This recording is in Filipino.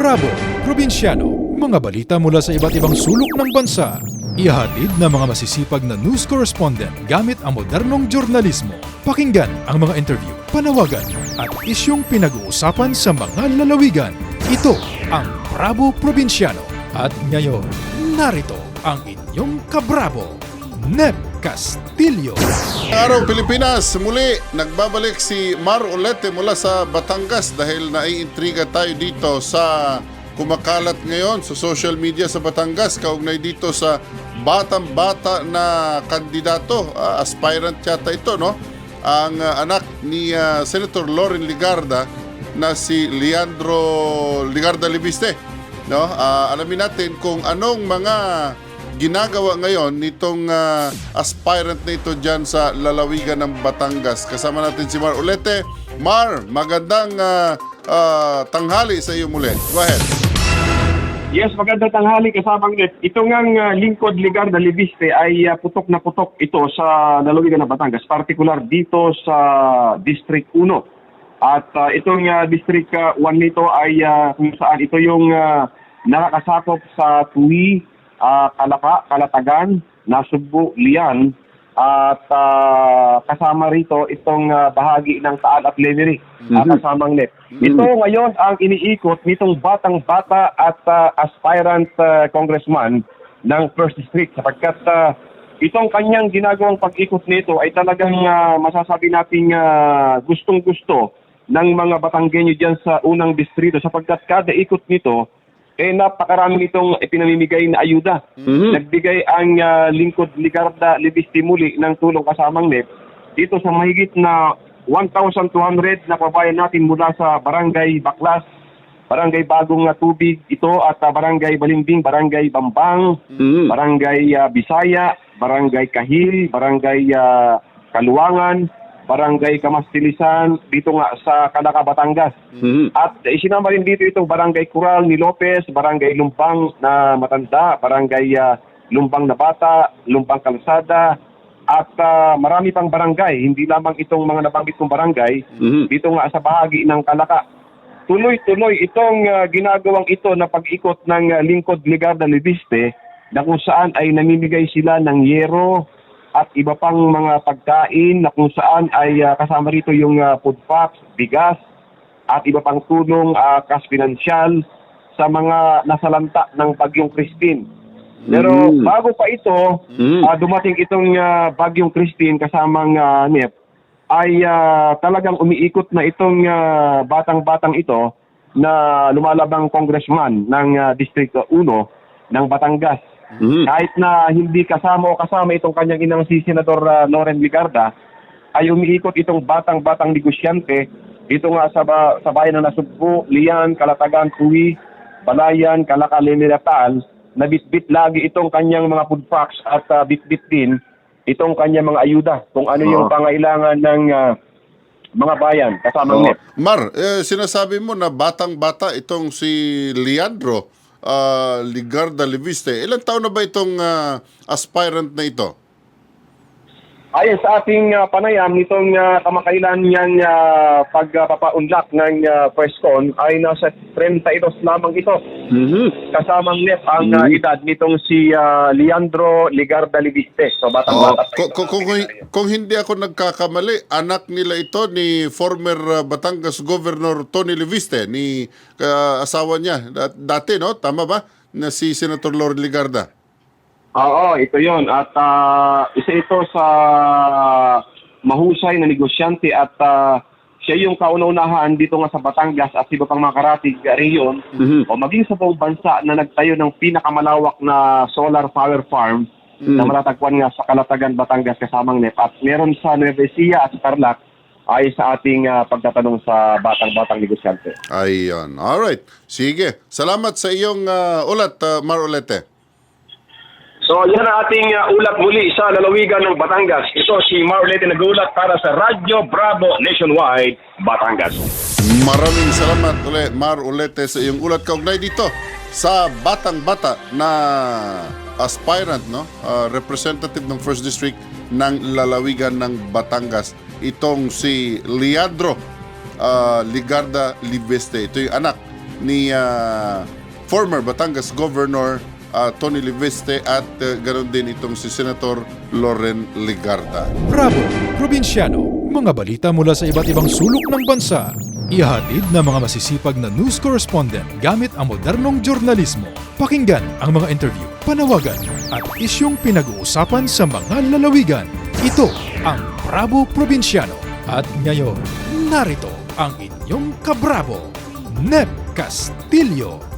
Bravo, Probinsyano, mga balita mula sa iba't ibang sulok ng bansa. Ihatid ng mga masisipag na news correspondent gamit ang modernong jurnalismo. Pakinggan ang mga interview, panawagan at isyong pinag-uusapan sa mga lalawigan. Ito ang Bravo Probinsyano. At ngayon, narito ang inyong kabravo, Nep Castillo. Araw Pilipinas, muli nagbabalik si Mar Olete mula sa Batangas dahil naiintriga tayo dito sa kumakalat ngayon sa social media sa Batangas kaugnay dito sa batang-bata na kandidato, ah, aspirant yata ito, no? Ang ah, anak ni ah, Senator Loren Ligarda na si Leandro Ligarda Libiste, no? Ah, alamin natin kung anong mga ginagawa ngayon nitong ah, aspirant na ito dyan sa lalawigan ng Batangas. Kasama natin si Mar Ulete. Mar, magandang ah, ah, tanghali sa iyo muli. Go ahead. Yes, magandang tanghali kasamang net. Ito ngang uh, lingkod ligar na Libiste ay uh, putok na putok ito sa lalawigan ng Batangas, particular dito sa District 1. At uh, itong uh, District uh, 1 nito ay uh, kung saan ito yung uh, nakakasakop sa Tui, uh, Kalaka, Kalatagan, Nasugbu, Lian, at uh, kasama rito itong uh, bahagi ng Taal at Lemery, uh, kasamang net. Ito ngayon ang iniikot nitong batang-bata at uh, aspirant uh, congressman ng First District. Sapagkat uh, itong kanyang ginagawang pag-ikot nito ay talagang uh, masasabi nating uh, gustong-gusto ng mga Batanggenyo diyan sa unang distrito. Sapagkat kada ikot nito eh napakarami nitong ipinamimigay na ayuda. Nagbigay ang uh, lingkod Ligarda Libiste muli ng tulong kasamang NEP dito sa mahigit na 1,200 na kabayan natin mula sa Barangay Baklas, Barangay Bagong na Tubig ito at uh, Barangay Balimbing, Barangay Bambang, Barangay uh, Bisaya, Barangay Kahil, Barangay uh, Kaluwangan, Barangay Kamastilisan, dito nga sa Calaca, Batangas. At isinama rin dito itong Barangay Coral ni Lopez, Barangay Lumpang na Matanda, Barangay ah, Lumpang na Bata, Lumpang Kalsada, at ah, marami pang barangay, hindi lamang itong mga nabanggit kong barangay, dito nga sa bahagi ng Calaca. Tuloy-tuloy itong ah, ginagawang ito na pag-ikot ng ah, lingkod Ligarda Libiste na kung saan ay namimigay sila ng yero at iba pang mga pagkain na kung saan ay ah, kasama rito yung ah, food packs, bigas, at iba pang tulong ah, cash financial sa mga nasalanta ng Bagyong Christine. Pero bago pa ito, ah, dumating itong ah, Bagyong Christine kasamang ah, NEP, ay ah, talagang umiikot na itong ah, batang-batang ito na lumalabang congressman ng ah, District 1 ng Batangas. Kahit na hindi kasama o kasama itong kanyang inang si Senador ah, Loren Ligarda, ay umiikot itong batang-batang negosyante dito nga sa, ba- sa bayan ng Nasugbu, Lian, Kalatagan, Tui, Balayan, Kalaka, Leminatal, na bitbit lagi itong kanyang mga food packs at ah, bitbit din itong kanyang mga ayuda kung ano yung Oo. pangailangan ng ah, mga bayan kasamang Oh, NEP. Mar, eh, sinasabi mo na batang-bata itong si Leandro ah, Ligarda Liviste. Ilang taon na ba itong ah, aspirant na ito? Ayon sa ating ah, panayam, nitong uh, kamakailan niyang uh, pagpapaunlak ng uh, Prescon ay nasa 32 lamang ito. Kasamang NEP ang ah, edad nitong si ah, Leandro Ligarda Libiste. So batang Oo. bata. Kung, kung, kung, kung hindi ako nagkakamali, anak nila ito ni former uh, Batangas Governor Tony Liviste, ni uh, asawa niya. Dat- Dati, no? Tama ba? Na si Senator Lord Ligarda. Oo, ito yon At ah, isa ito sa mahusay na negosyante at ah, siya yung kauna-unahan dito nga sa Batangas at iba pang mga karatig reyon o maging sa buong bansa na nagtayo ng pinakamalawak na solar power farm na matatagpuan nga sa Kalatagan, Batangas kasamang NEP. At meron sa Nueva Ecija at Tarlac ay sa ating ah, pagtatanong sa batang-batang negosyante. Ayun. Alright. Sige. Salamat sa iyong uh, ulat, uh, Mar Olete. So, yan ang ating uh, ulat muli sa lalawigan ng Batangas. Ito si Marlete nag-ulat para sa Radyo Bravo Nationwide, Batangas. Maraming salamat ulit, Mar Olete, sa iyong ulat kaugnay dito sa batang-bata na aspirant, no? Ah, representative ng First District ng lalawigan ng Batangas. Itong si Leandro ah, Ligarda Libeste. Ito yung anak ni ah, former Batangas Governor ah, Tony Liveste at uh, ganoon din itong si Senator Loren Ligarda. Bravo, Probinsyano, mga balita mula sa iba't ibang sulok ng bansa. Ihatid ng mga masisipag na news correspondent gamit ang modernong jurnalismo. Pakinggan ang mga interview, panawagan at isyong pinag-uusapan sa mga lalawigan. Ito ang Bravo Probinsyano. At ngayon, narito ang inyong kabravo, Nep Castillo.